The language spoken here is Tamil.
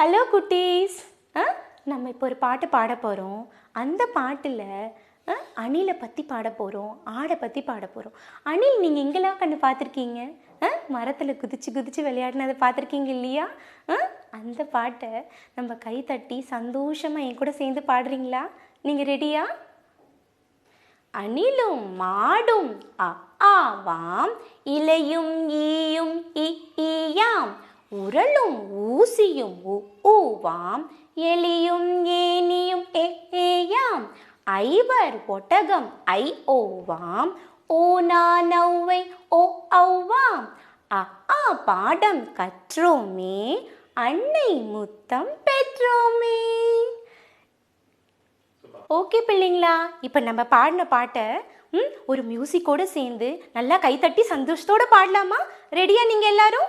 ஹலோ குட்டீஸ். ஆ நம்ம இப்போ ஒரு பாட்டு பாட போகிறோம் அந்த பாட்டில் அணிலை பற்றி பாட போகிறோம் ஆடை பற்றி பாட போகிறோம் அணில் நீங்கள் எங்கெல்லாம் கண்டு பார்த்துருக்கீங்க? ஆ மரத்தில் குதிச்சு குதிச்சு விளையாடினதை பார்த்துருக்கீங்க இல்லையா? ஆ அந்த பாட்டை நம்ம கை தட்டி சந்தோஷமாக என் கூட சேர்ந்து பாடுறீங்களா? நீங்கள் ரெடியா? அணிலும் மாடும் அ ஆவாம் இலையும் ஈயும் இ ஈயாம் உரளும் ஊசியும் ஊவாம். எலியும் ஏனியும் ஏயாம். ஐவர் ஒட்டகம் ஐ ஓவாம். ஓ நௌவை ஓ ஔவாம். அ ஆ பாடம் கற்றோமே. அன்னை முத்தம் பெற்றோமே. ஓகே பிள்ளைங்களா இப்போ நம்ம பாடின பாட்டை ம் ஒரு மியூசிக்கோடு சேர்ந்து நல்லா கைத்தட்டி சந்தோஷத்தோட பாடலாமா? ரெடியா நீங்கள் எல்லாரும்?